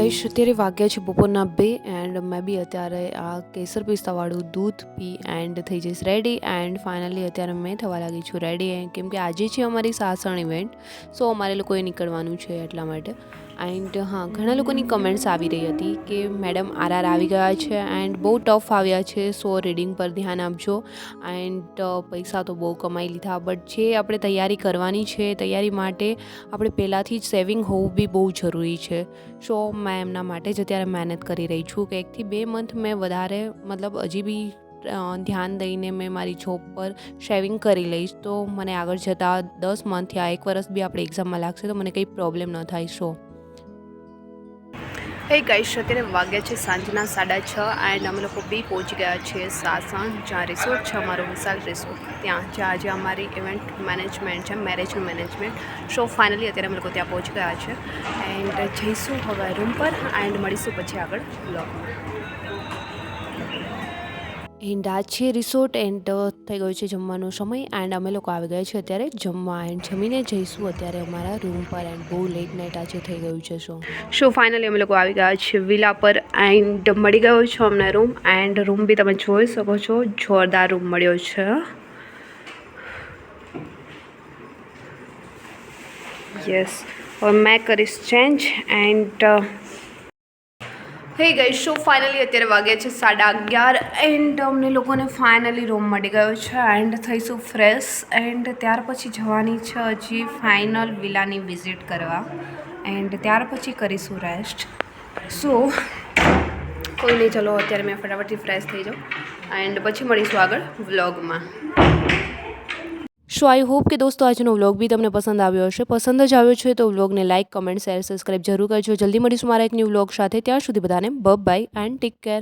ગઈશ અત્યારે વાગ્યા છે બપોરના બે મેં બી અત્યારે આ કેસર પિસ્તાવાળું દૂધ પી એન્ડ થઈ જઈશ રેડી એન્ડ ફાઇનલી અત્યારે મેં થવા લાગી છું રેડી કેમ કે આજે છે અમારી સાસણ ઇવેન્ટ સો અમારે લોકોએ નીકળવાનું છે એટલા માટે એન્ડ હા ઘણા લોકોની કમેન્ટ્સ આવી રહી હતી કે મેડમ આરઆર આવી ગયા છે એન્ડ બહુ ટફ આવ્યા છે સો રીડિંગ પર ધ્યાન આપજો એન્ડ પૈસા તો બહુ કમાઈ લીધા બટ જે આપણે તૈયારી કરવાની છે તૈયારી માટે આપણે પહેલાંથી જ સેવિંગ હોવું બી બહુ જરૂરી છે સો મેં એમના માટે જ અત્યારે મહેનત કરી રહી છું કે એકથી બે મંથ મેં વધારે, મતલબ હજી બી ધ્યાન દઈને મેં મારી જોબ પર શેવિંગ કરી લઈશ. તો મને આગળ જતાં દસ મંથ યા એક વર્ષ બી આપણે એક્ઝામમાં લાગશે, તો મને કંઈ પ્રોબ્લેમ ન થાય સો હે ગાઈશ અત્યારે વાગ્યા છે સાંજના સાડા છ એન્ડ અમે લોકો બી પહોંચી ગયા છીએ સાસણ, જ્યાં રિસોર્ટ છે, અમારો વિશાલ રિસોર્ટ ત્યાં, જ્યાં આજે અમારી ઇવેન્ટ મેનેજમેન્ટ છે મેરેજનું મેનેજમેન્ટ સો ફાઇનલી અત્યારે અમે લોકો ત્યાં પહોંચી ગયા છે. એન્ડ જઈશું હવે રૂમ પર એન્ડ મળીશું પછી આગળ બ્લોગમાં એન્ડ આ છે રિસોર્ટ એન્ડ થઈ ગયો છે જમવાનો સમય એન્ડ અમે લોકો આવી ગયા છે અત્યારે જમવા એન્ડ જમીને જઈશું અત્યારે અમારા રૂમ પર એન્ડ બહુ લેટ નાઇટ આજે થઈ ગયું છે શો શો ફાઇનલી અમે લોકો આવી ગયા છે વિલા પર એન્ડ મળી ગયો છે અમને રૂમ એન્ડ રૂમ બી તમે જોઈ શકો છો, જોરદાર રૂમ મળ્યો છે. યસ મેં કરીશ ચેન્જ એન્ડ હે ગઈ. શું ફાઇનલી અત્યારે વાગ્યા છે? સાડા અગિયાર. એન્ડ અમને લોકોને ફાઇનલી રૂમ મળી ગયો છે. એન્ડ થઈશું ફ્રેશ એન્ડ ત્યાર પછી જવાની છે હજી ફાઇનલ વિલાની વિઝિટ કરવા. એન્ડ ત્યાર પછી કરીશું રેસ્ટ સો કોઈ નહીં, ચલો, અત્યારે મેં ફટાફટથી ફ્રેશ થઈ જાઉં. એન્ડ પછી મળીશું આગળ વ્લોગમાં સો આઈ હોપ કે દોસ્તો, આજનો વ્લોગ બી તમને પસંદ આવ્યો હશે. પસંદ જ આવ્યો છે તો વ્લોગને લાઇક કમેન્ટ શેર સબસ્ક્રાઇબ જરૂર કરજો. જલ્દી મળીશું મારા એક ન્યૂ વ્લોગ સાથે. ત્યાં સુધી બધાને બબ બાય એન્ડ ટેક કેર